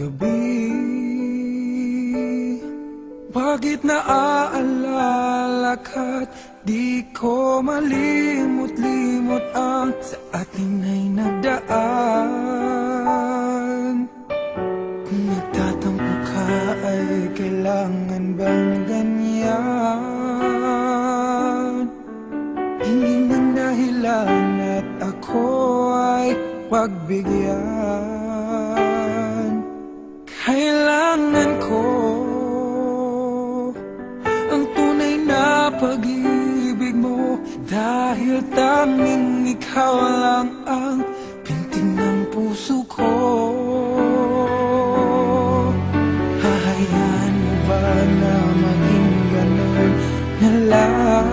gabi. Bakit naaalala ka't di ko malimot-limot ang sa atin ay nagdaan Kung nagtatampo ka ay kailangan bang ganyan? Hindi ng dahilan at ako ay pagbigyan Dahil tanging ikaw lang ang pintig ng puso ko. Hahayaan mo ba na maging ganun na lang?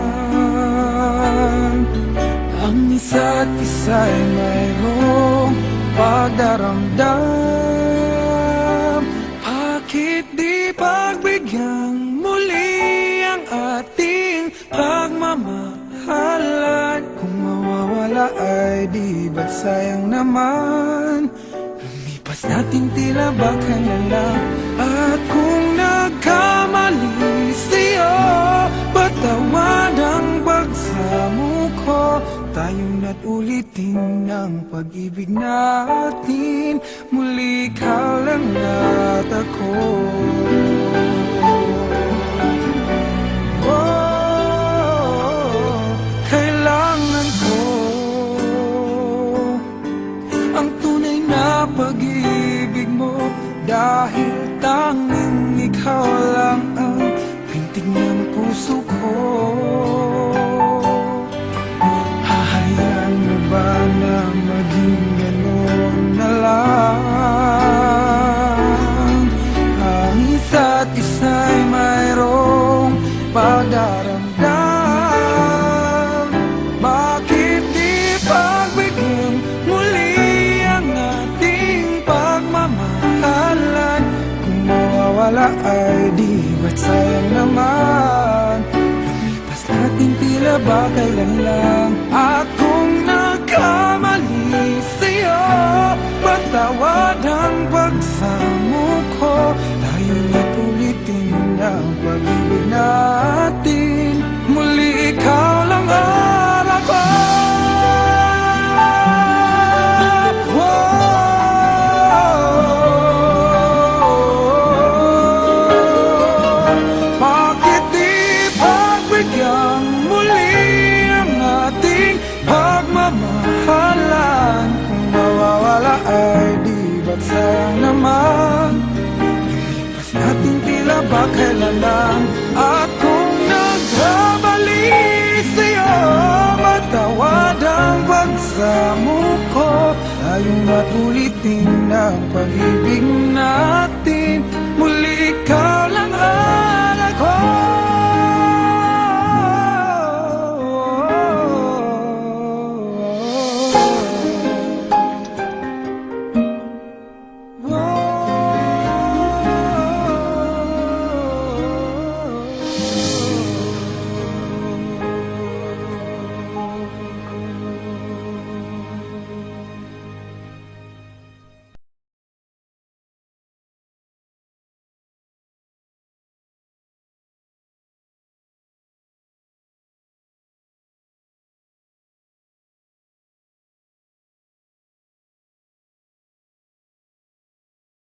Ang isa't isa'y mayroong pagdaramdam. Bakit di pagbigyang muli ang ating pagmamahalan Kung mawawala ay di ba't sayang naman? Lumipas natin tila baka na lang At kung nagkamali sa'yo Patawad ang pagsamo ko. Tayong na't ulitin ang pag-ibig natin. Muli ka lang at ako na pag-ibig mo. Dahil tanging ikaw lang ang pintig ng puso pagmamahalan Kung mawawala ay di ba't sayang naman? Lumipas natin tila ba kailan lang ba kailan lang At kung nagkabali sa'yo Matawad ang pagsamo ko. Tayong matulitin ang pag-ibig